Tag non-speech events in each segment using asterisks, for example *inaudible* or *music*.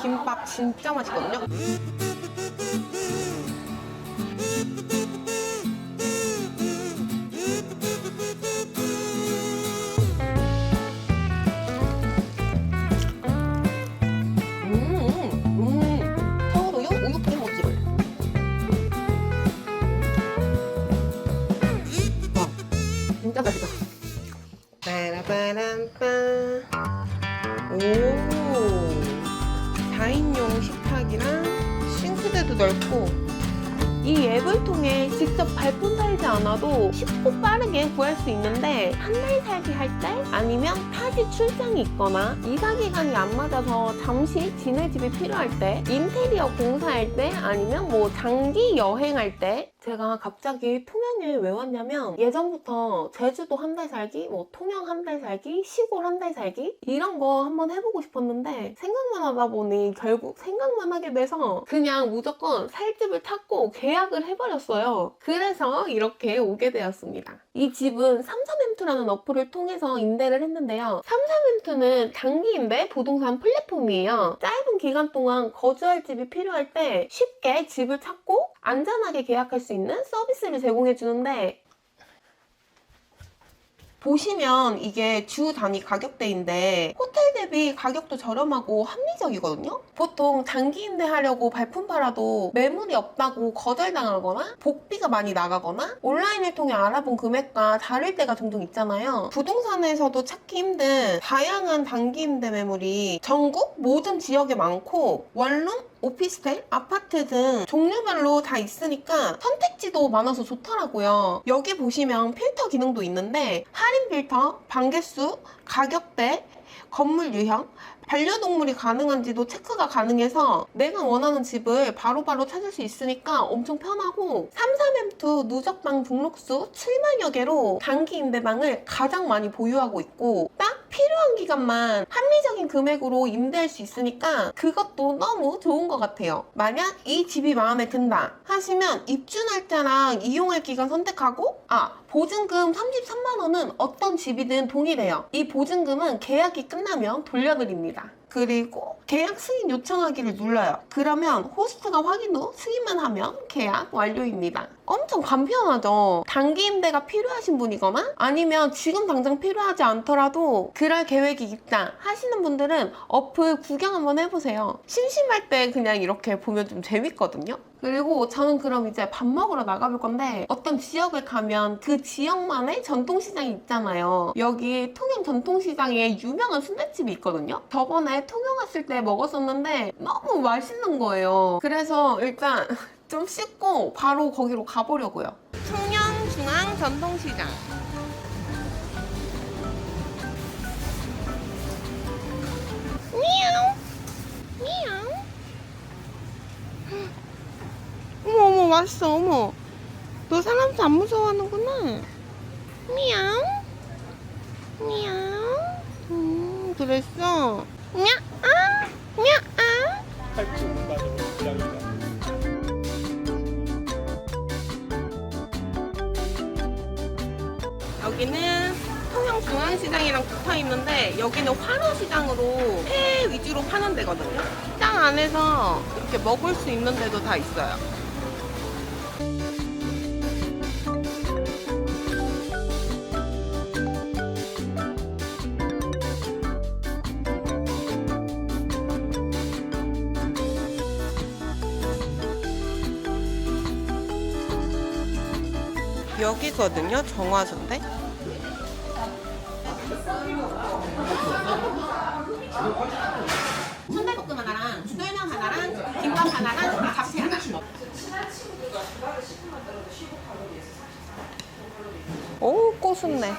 김밥 진짜 맛있거든요. 출장이 있거나 이사 기간이 안 맞아서 잠시 지낼 집이 필요할 때 인테리어 공사할 때 아니면 뭐 장기 여행할 때 제가 갑자기 통영에 왜 왔냐면 예전부터 제주도 한 달 살기, 뭐 통영 한 달 살기, 시골 한 달 살기 이런 거 한번 해보고 싶었는데 생각만 하다 보니 결국 생각만 하게 돼서 그냥 무조건 살 집을 찾고 계약을 해버렸어요. 그래서 이렇게 오게 되었습니다. 이 집은 삼삼엠투라는 어플을 통해서 임대를 했는데요. 삼삼엠투는 장기 임대 부동산 플랫폼이에요. 짧은 기간 동안 거주할 집이 필요할 때 쉽게 집을 찾고 안전하게 계약할 수 있는 서비스를 제공해 주는데 보시면 이게 주 단위 가격대인데 호텔 대비 가격도 저렴하고 합리적이거든요. 보통 장기 임대하려고 발품 팔아도 매물이 없다고 거절당하거나 복비가 많이 나가거나 온라인을 통해 알아본 금액과 다를 때가 종종 있잖아요. 부동산에서도 찾기 힘든 다양한 단기 임대 매물이 전국 모든 지역에 많고 원룸 오피스텔, 아파트 등 종류별로 다 있으니까 선택지도 많아서 좋더라고요. 여기 보시면 필터 기능도 있는데 할인 필터, 방개수, 가격대, 건물 유형, 반려동물이 가능한지도 체크가 가능해서 내가 원하는 집을 바로바로 찾을 수 있으니까 엄청 편하고 33M2 누적방 등록수 7만여 개로 단기 임대방을 가장 많이 보유하고 있고 딱 필요한 기간만 합리적인 금액으로 임대할 수 있으니까 그것도 너무 좋은 것 같아요. 만약 이 집이 마음에 든다 하시면 입주 날짜랑 이용할 기간 선택하고 아 보증금 33만 원은 어떤 집이든 동일해요. 이 보증금은 계약이 끝나면 돌려드립니다. 그리고 계약 승인 요청하기를 눌러요. 그러면 호스트가 확인 후 승인만 하면 계약 완료입니다. 엄청 간편하죠. 단기 임대가 필요하신 분이거나 아니면 지금 당장 필요하지 않더라도 그럴 계획이 있다 하시는 분들은 어플 구경 한번 해보세요. 심심할 때 그냥 이렇게 보면 좀 재밌거든요. 그리고 저는 그럼 이제 밥 먹으러 나가볼 건데 어떤 지역을 가면 그 지역만의 전통시장이 있잖아요. 여기 통영 전통시장에 유명한 순대집이 있거든요. 저번에 통영 왔을 때 먹었었는데 너무 맛있는 거예요. 그래서 일단 *laughs* 좀 씻고 바로 거기로 가보려고요. 통영중앙 전통시장. 미야옹 미야옹 어머 어머. 너 사람도 안 무서워하는구나. 미야옹? 미야옹? 음 그랬어. 미야아 할줄 못하는 고양이가 여기는 통영중앙시장이랑 붙어 있는데 여기는 화로시장으로 회 위주로 파는 데거든요. 시장 안에서 이렇게 먹을 수 있는 데도 다 있어요. 여기거든요, 정화조인데. 순대볶음 하나랑 쫄면 하나랑 김밥 하나랑 잡채 하나. 오 꼬순네.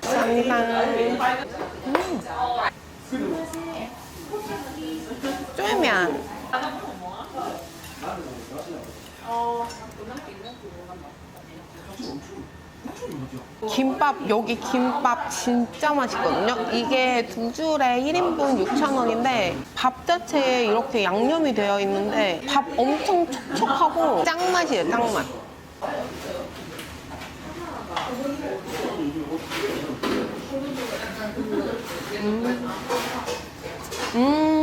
감사합니다. 음. 쫄면. 김밥 여기 김밥 진짜 맛있거든요. 이게 두 줄에 1인분 6,000원인데 밥 자체에 이렇게 양념이 되어 있는데 밥 엄청 촉촉하고 짱맛이에요, 짱맛. 음.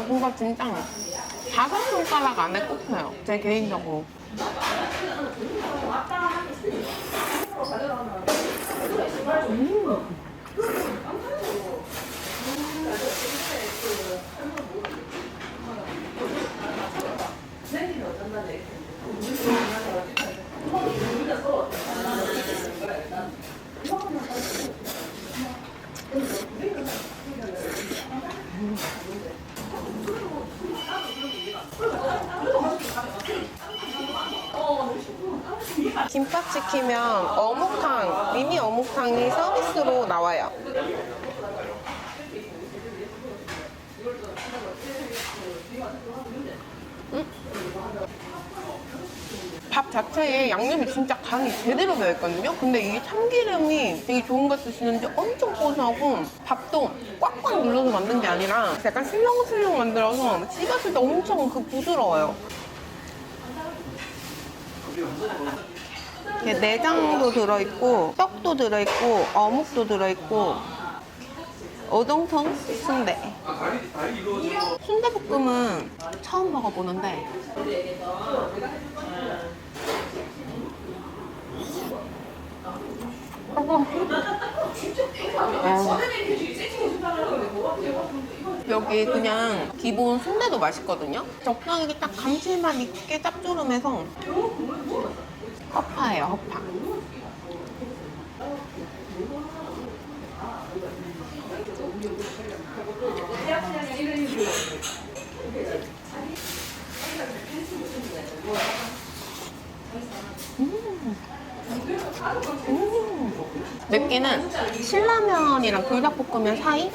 이거 진짜 다섯 손가락 안에 꼽혀요. 제 개인적으로. 김밥 시키면 어묵탕, 미니 어묵탕이 서비스로 나와요. 음. 밥 자체에 양념이 진짜 간이 제대로 되어 있거든요. 근데 이게 참기름이 되게 좋은 거 쓰시는지 엄청 고소하고 밥도 꽉꽉 눌러서 만든 게 아니라 약간 슬렁슬렁 만들어서 씹었을 때 엄청 그 부드러워요. 이게 내장도 들어있고 떡도 들어있고 어묵도 들어있고 어동통 순대 순대볶음은 처음 먹어보는데 아. 여기 그냥 기본 순대도 맛있거든요 적당하게 딱 감칠맛 있게 짭조름해서 허파예요, 허파. 음. 느끼는 신라면이랑 불닭볶음면 사이?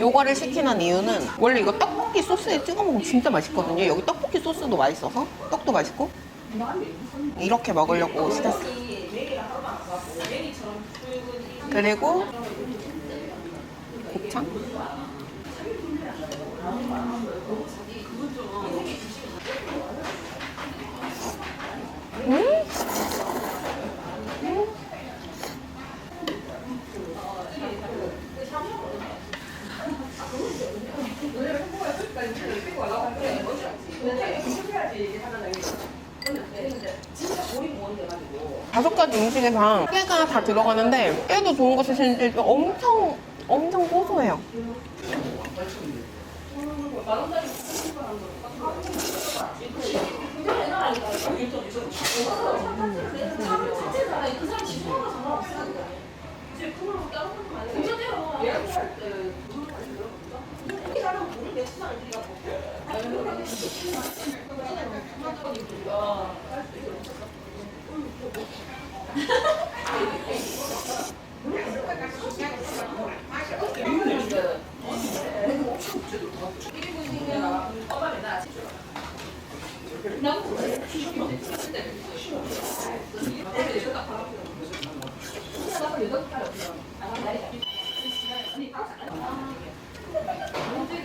요거를 시키는 이유는 원래 이거 떡볶이 소스에 찍어 먹으면 진짜 맛있거든요. 여기 떡볶이 소스도 맛있어서 떡도 맛있고 이렇게 먹으려고 시켰어요. 그리고 곱창? 다섯 가지 음식에 다 깨가 다 들어가는데 깨도 좋은 거 쓰시는데 엄청 엄청 고소해요.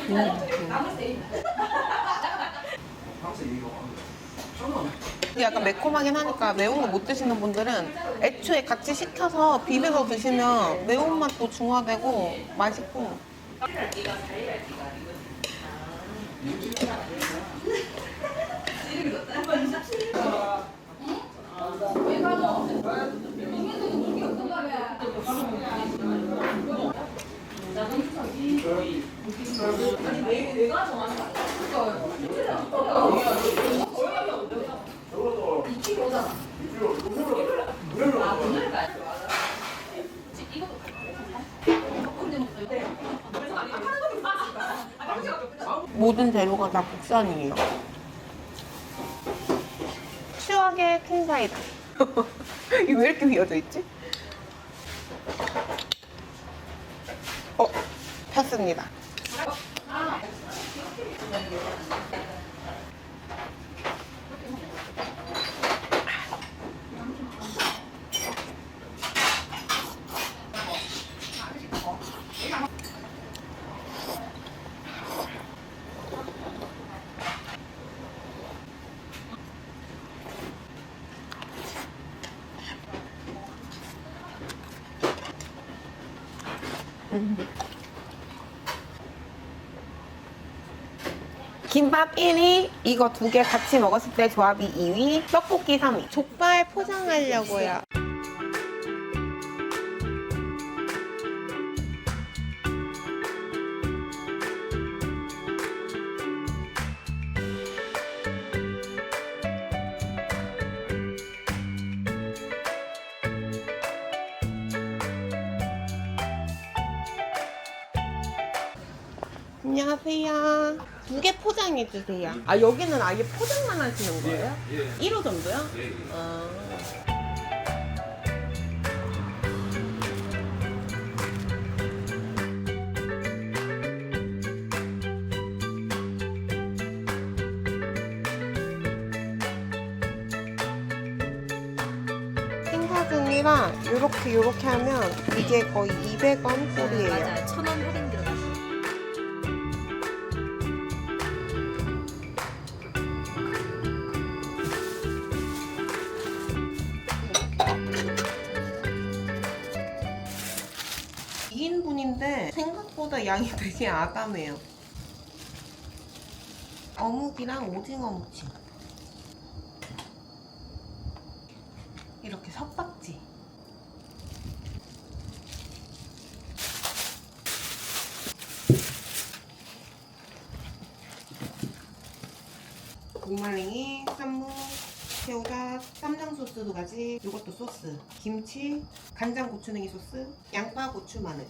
음. 이게 약간 매콤하긴 하니까 매운 거 못 드시는 분들은 애초에 같이 식혀서 비벼서 드시면 매운맛도 중화되고 맛있고. 내가 정하는 거 아니야? 모든 재료가 다 국산이에요. 추억의 킹사이다. *laughs* 이거 왜 이렇게 휘어져 있지? 어, 탔습니다. 김밥 1위, 이거 두 개 같이 먹었을 때 조합이 2위, 떡볶이 3위. 족발 포장하려고요. 포장해 주세요. 아 여기는 아예 포장만 하시는 거예요? 1호 정도요? 아. 행사 중이라 이렇게 이렇게 하면 이게 거의 200원 꼴이에요. 맞아요. 양이 되게 아담해요. 어묵이랑 오징어 무침. 이렇게 섭박지. 고말랭이, 쌈무, 새우젓, 쌈장 소스 두 가지, 이것도 소스, 김치, 간장 고추냉이 소스, 양파, 고추, 마늘.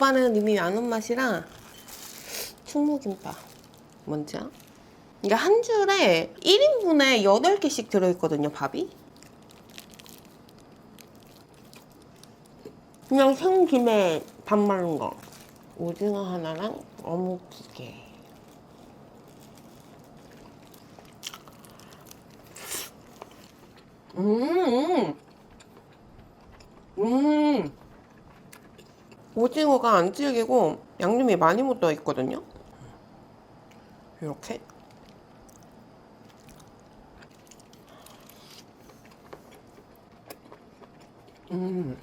족발은 이미 아는 맛이라 충무김밥. 뭔지야? 이게 한 줄에 1인분에 8개씩 들어있거든요 밥이. 그냥 생김에 밥 말른 거. 오징어 하나랑 어묵 두개. 음, 음. 오징어가 안 질기고 양념이 많이 묻어 있거든요. 이렇게. 음.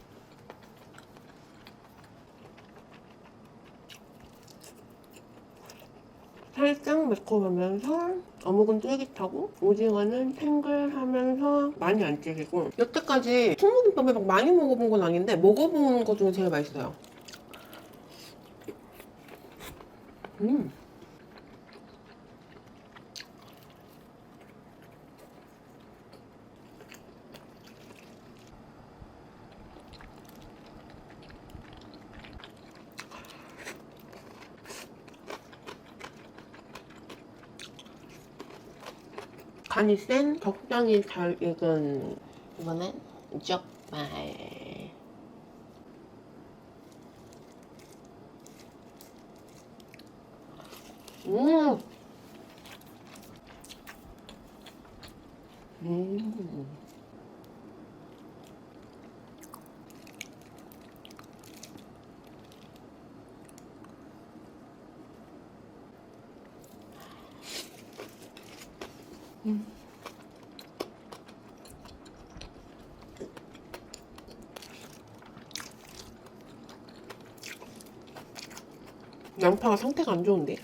살짝 매콤하면서 어묵은 쫄깃하고 오징어는 탱글하면서 많이 안 질기고 여태까지 충무김밥을 막 많이 먹어본 건 아닌데 먹어본 것 중에 제일 맛있어요. 음. 간이 센 적당히 잘 익은 이번엔 족발 음. 음. 양파가 상태가 안 좋은데?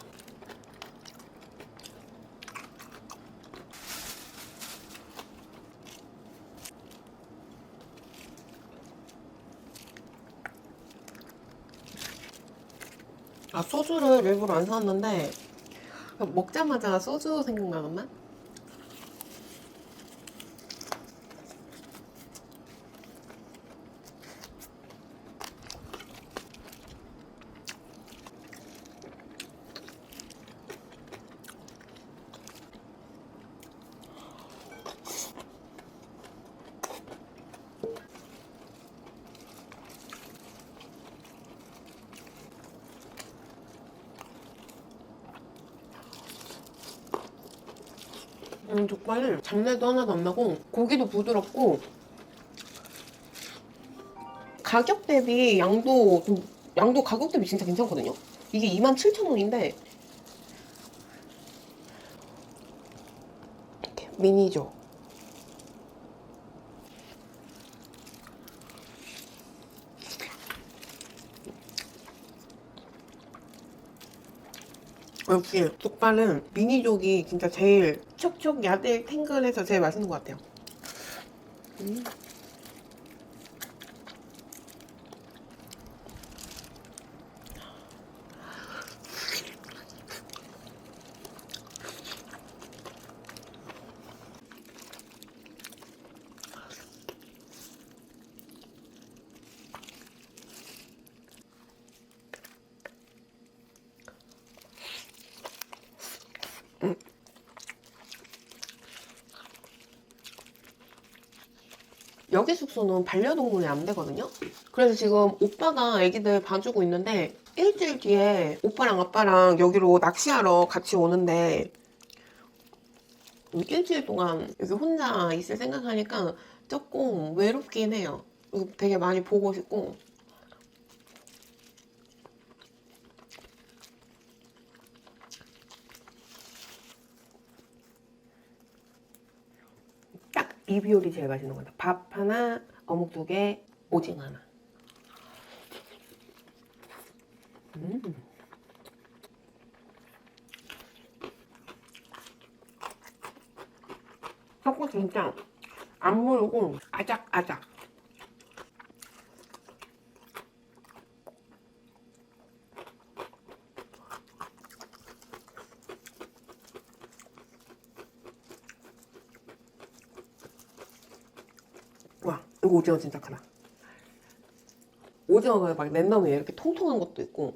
아 소주를 일부러 안 샀는데 먹자마자 소주 생각나는 맛? 음, 족발은 잡내도 하나도 안 나고 고기도 부드럽고 가격 대비 양도 좀 양도 가격 대비 진짜 괜찮거든요. 이게 27,000원인데 이렇게 미니죠. 역시 족발은 미니족이 진짜 제일 촉촉 야들 탱글해서 제일 맛있는 것 같아요. 음. 여기 숙소는 반려동물이 안 되거든요. 그래서 지금 오빠가 애기들 봐주고 있는데 일주일 뒤에 오빠랑 아빠랑 여기로 낚시하러 같이 오는데 일주일 동안 여기 혼자 있을 생각하니까 조금 외롭긴 해요. 되게 많이 보고 싶고 딱이 비율이 제일 맛있는 것 같아. 밥 하나, 어묵 두 개, 오징어 하나. 음. 섞고 진짜 안 물고 아작아작. 와, 이거 오징어 진짜 크다. 오징어가 막 랜덤에 이렇게 통통한 것도 있고.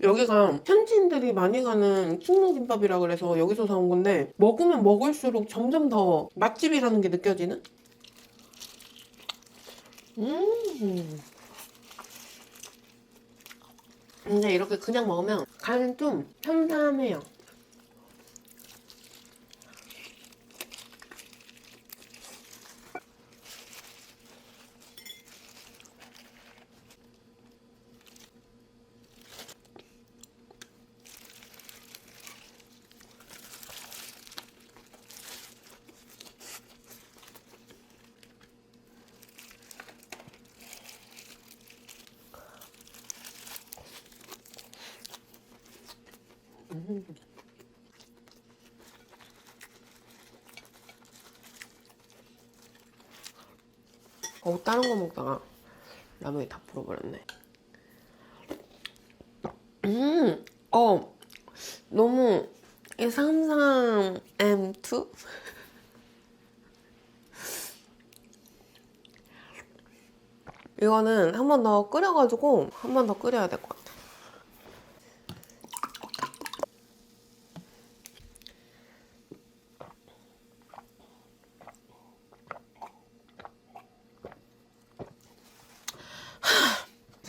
여기가 현지인들이 많이 가는 킹로김밥이라 그래서 여기서 사온 건데 먹으면 먹을수록 점점 더 맛집이라는 게 느껴지는? 음. 근데 이렇게 그냥 먹으면 간은 좀 삼삼해요. 어, 다른 거 먹다가 라면이 다 불어버렸네. 음, 어, 너무 이 삼삼 M2? 이거는 한 번 더 끓여가지고 한 번 더 끓여야 될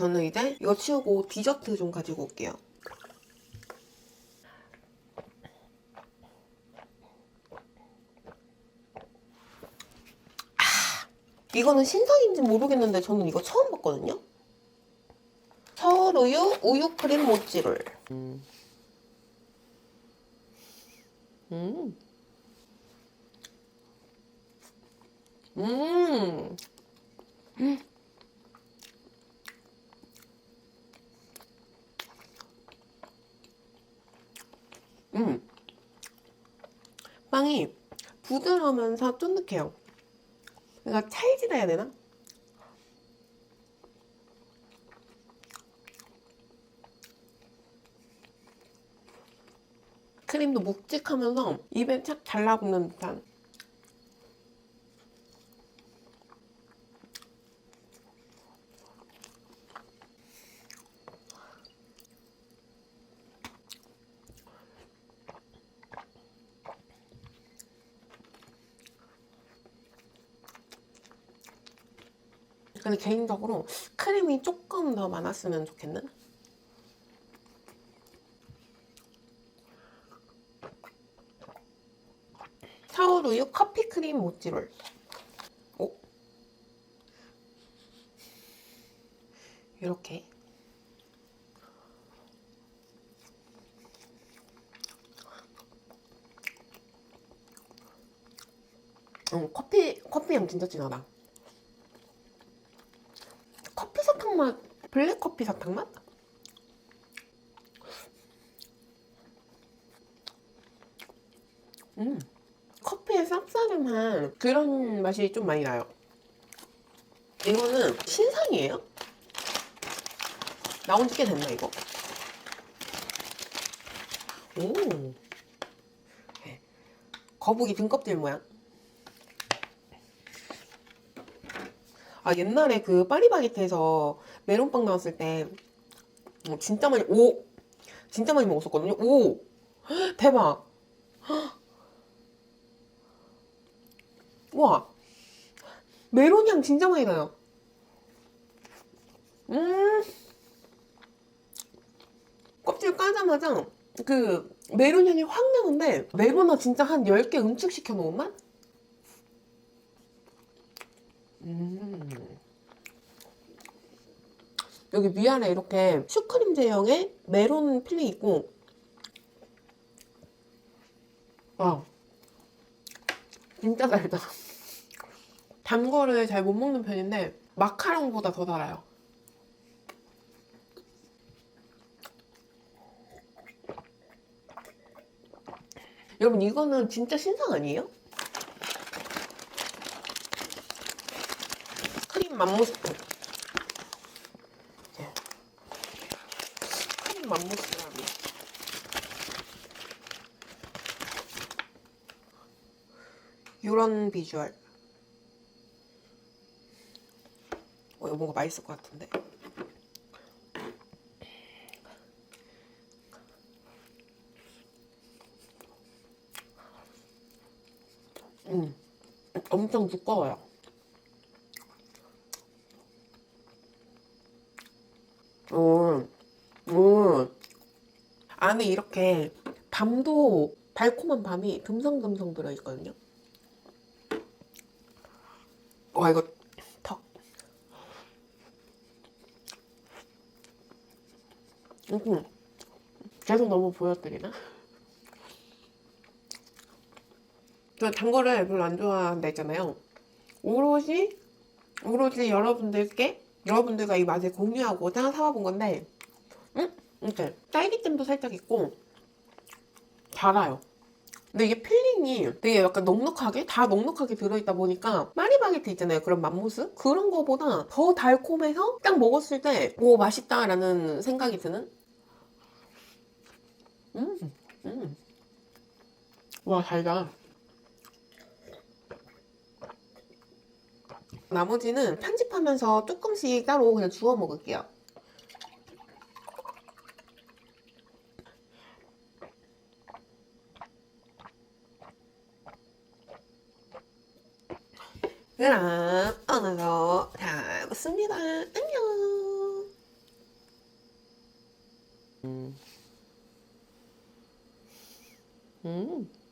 저는 이제 이거 치우고 디저트 좀 가지고 올게요. 아, 이거는 신상인지 모르겠는데 저는 이거 처음 봤거든요. 서울우유 우유 크림 모찌롤. 음. 음. 음. 음. 빵이 부드러우면서 쫀득해요. 그러니까 찰지다 해야 되나? 크림도 묵직하면서 입에 착 달라붙는 듯한 근데 개인적으로 크림이 조금 더 많았으면 좋겠는? 사워우유 커피 크림 모찌롤. 오. 이렇게. 음, 커피 커피 향 진짜 진하다. 커피 사탕 맛, 블랙 커피 사탕 맛? 음, 커피의 쌉싸름한 그런 맛이 좀 많이 나요. 이거는 신상이에요? 나온 지 꽤 됐나, 이거? 오. 네. 거북이 등껍질 모양. 아 옛날에 그 파리바게트에서 메론빵 나왔을 때 어, 진짜 많이 오 진짜 많이 먹었었거든요. 오 헉, *gasps* 대박. *gasps* 헉. 와 메론 향 진짜 많이 나요. 음 껍질 까자마자 그 메론 향이 확 나는데 메론을 진짜 한 10개 응축시켜 놓은 맛? 음. 여기 위아래 이렇게 슈크림 제형의 메론 필링 있고. 와 진짜 달다. 단 거를 잘 못 먹는 편인데 마카롱보다 더 달아요. 여러분 이거는 진짜 신상 아니에요? 크림 맘모스프 네. 크림 맘모스프라고 이런 비주얼. 어, 이거 뭔가 맛있을 것 같은데? 음, 엄청 두꺼워요. 오, 오. 안에 이렇게 밤도 달콤한 밤이 듬성듬성 들어있거든요. 와, 이거 턱. 음, 계속 너무 보여드리나? 저 단 거를 별로 안 좋아한다 했잖아요. 오롯이, 오롯이 여러분들께 여러분들과 이 맛을 공유하고자 사와본 건데, 음? 이렇게 딸기잼도 살짝 있고, 달아요. 근데 이게 필링이 되게 약간 넉넉하게, 다 넉넉하게 들어있다 보니까, 파리바게트 있잖아요. 그런 맘모스? 그런 거보다 더 달콤해서 딱 먹었을 때, 오, 맛있다라는 생각이 드는? 음, 음. 와, 달다. 나머지는 편집하면서 조금씩 따로 그냥 주워 먹을게요. 그럼 오늘도 잘 먹습니다. 안녕. 음. 음.